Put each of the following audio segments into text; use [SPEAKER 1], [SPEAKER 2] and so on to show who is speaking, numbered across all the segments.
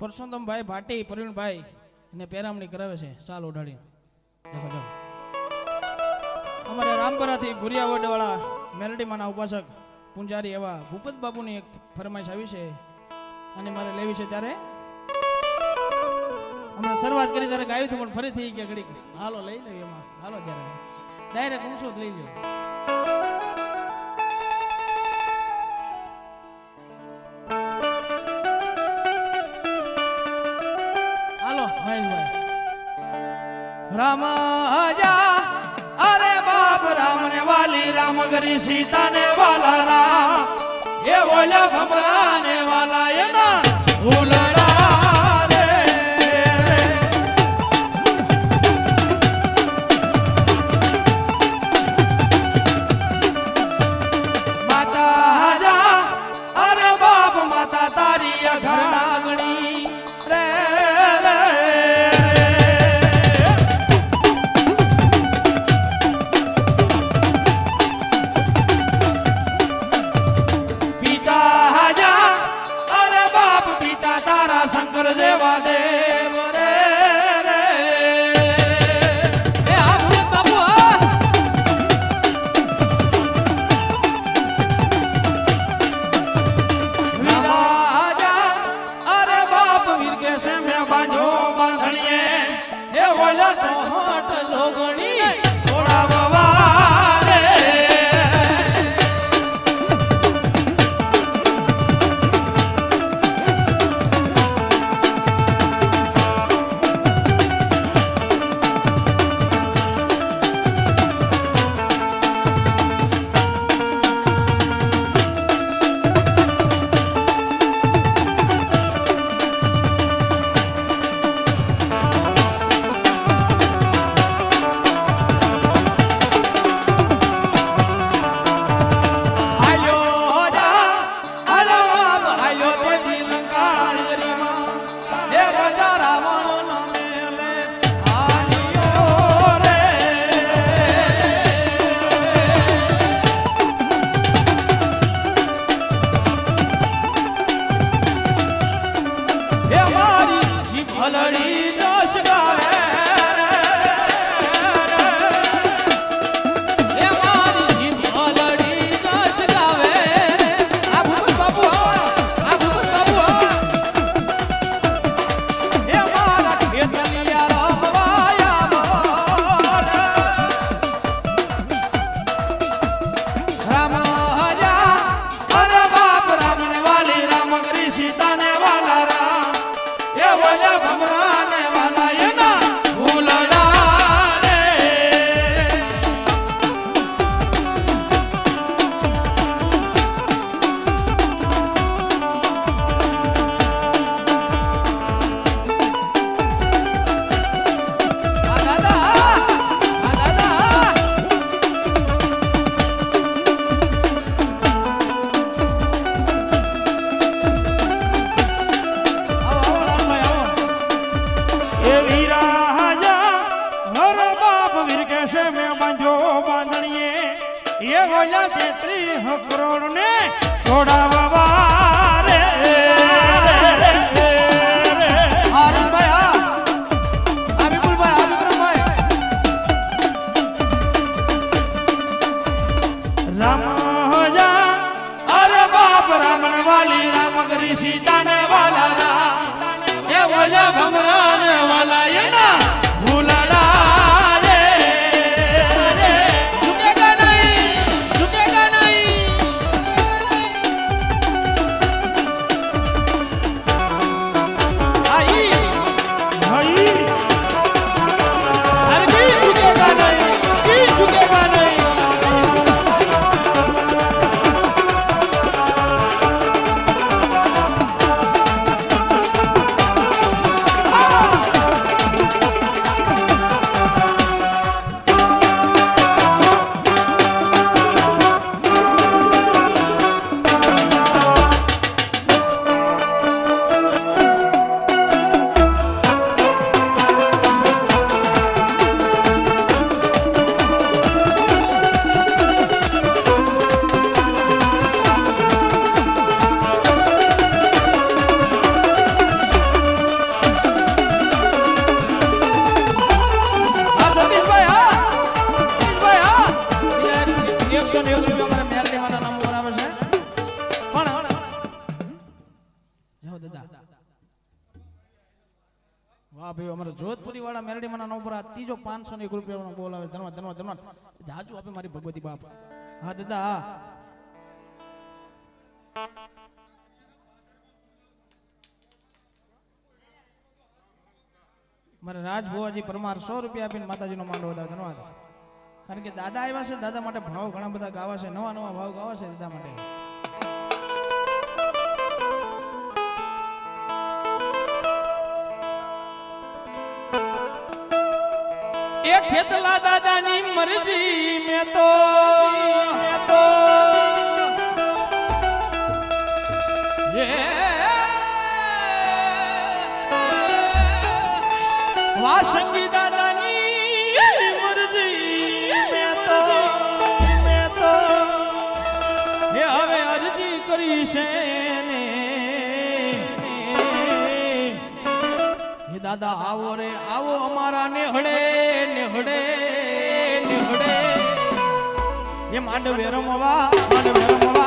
[SPEAKER 1] પરસોત્તમભાઈ ભાટી, પ્રવીણભાઈ એને પેરામણી કરાવે છે. સાલ ઉડાડી અમારે રામપરાથી ભુરિયાવડવાળા મેલડીમાંના ઉપાસક પૂંજારી એવા ભૂપત બાપુની એક ફરમાઈશ આવી છે. અને મારે લેવી છે ત્યારે. અમે શરૂઆત કરી ત્યારે ગાયું હતું, પણ ફરીથી કે ઘડી હાલો, લઈ લઈએ એમાં. હાલો ત્યારે. ડાયરેક્ટ હું શું લઈ લ્યો. રામ હજા અરે બાપ રામ ને વાલી રામ ગરી સીતા ને વાલા રામ. એ બોલ્યા ભમરા ને વાલા એના ભૂલા ઘણા નામ જો પાંચસો ને એક રૂપિયા બોલાવે ધનવાદ ધનવાદ ધનવાદ. જાજુ આપે મારી ભગવતી બાપ. હા, દાદા. મારે રાજ ભુવાજી પરમાર સો રૂપિયા આપીને માતાજીનો માંડો વધારે ધન્યવાદ કારણ કે દાદા આવ્યા છે, દાદા માટે ભાવ ઘણા બધા ગાવા છે, નવા નવા ભાવ ગાવા છે દાદા માટે. ખેતલા દાદાની મરજી મેં તો મેં તો વાસંગી દાદાની મરજી મેં તો મેં તો એ હવે અરજી કરી છે દાદા આવો રે આવો અમારા નેહડે નેહડે નેહડે એ માંડવે રમવા માંડવે રમવા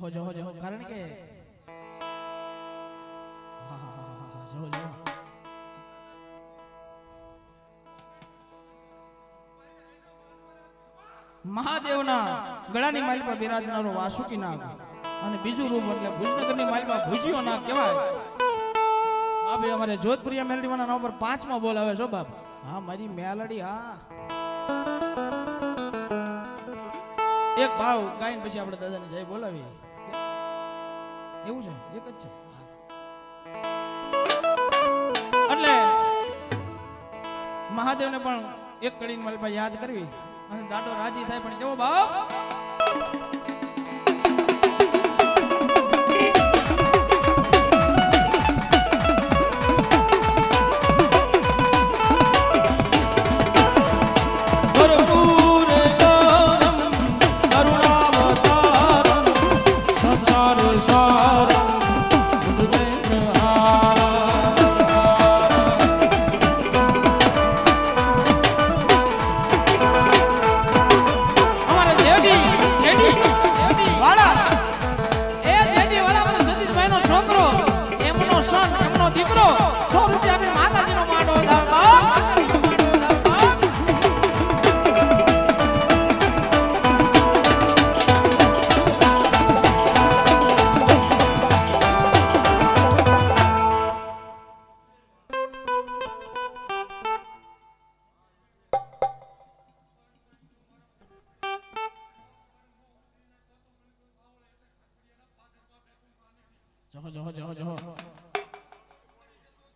[SPEAKER 1] જહો જહો જહો કારણ કે મહાદેવના ગળાની માલમાં બિરાજનારો વાસુકી નાગ અને બીજું રૂપ એટલે ભુજનગરની માલમાં ભુજિયો નાગ કહેવાય. હા અમારે જોધપુરિયા મેલડીવાના નામ પર પાંચમાં બોલ આવે છો બાપ. હા, મારી મેલડી, હા. એક ભાવ ગાઈને પછી આપણે દાદાને જય બોલાવીએ. એવું છે? એક જ છે? એટલે મહાદેવને પણ એક કડીને મારી યાદ કરવી અને દાડો રાજી થાય પણ કેવો બાપ? જોહો જોહો જોહો.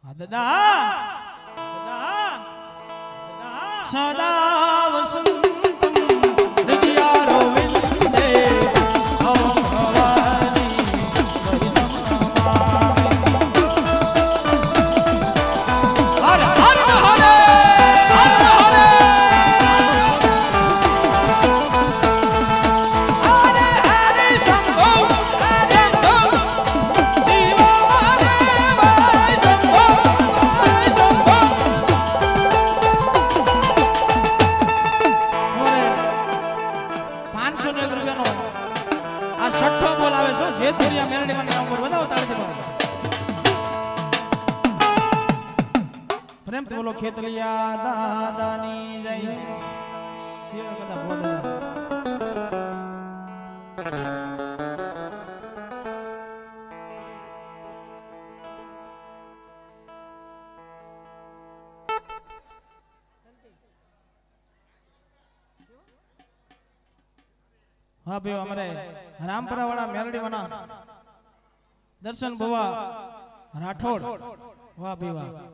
[SPEAKER 1] હા દાદા. સદા હા ભાઈ અમારે રામપરા વાળા મેલડી વાળા દર્શન ભવા રાઠોડ. વાહ ભાઈ વાહ.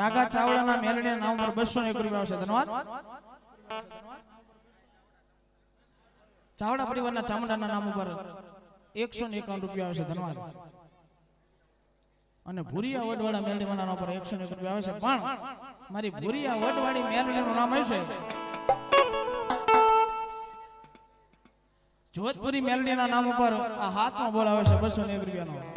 [SPEAKER 1] રાગા ચાવડાના મેલડીના નામ પર બસો એક રૂપિયા આવશે ધન્યવાદ. ચાવડા પરિવારના ચામડાના નામ ઉપર એકસો ને એકાવન રૂપિયા આવશે ધન્યવાદ. અને ભૂરિયા વડવાળા મેલડીના નામ પર એકસો ને રૂપિયા આવે પણ મારી ભૂરિયા વડવાળી મેલડીનું નામ આવશે જોધપુરી મેલડીના નામ ઉપર આ હાથમાં બોલ આવે છે બસો ને રૂપિયાનો.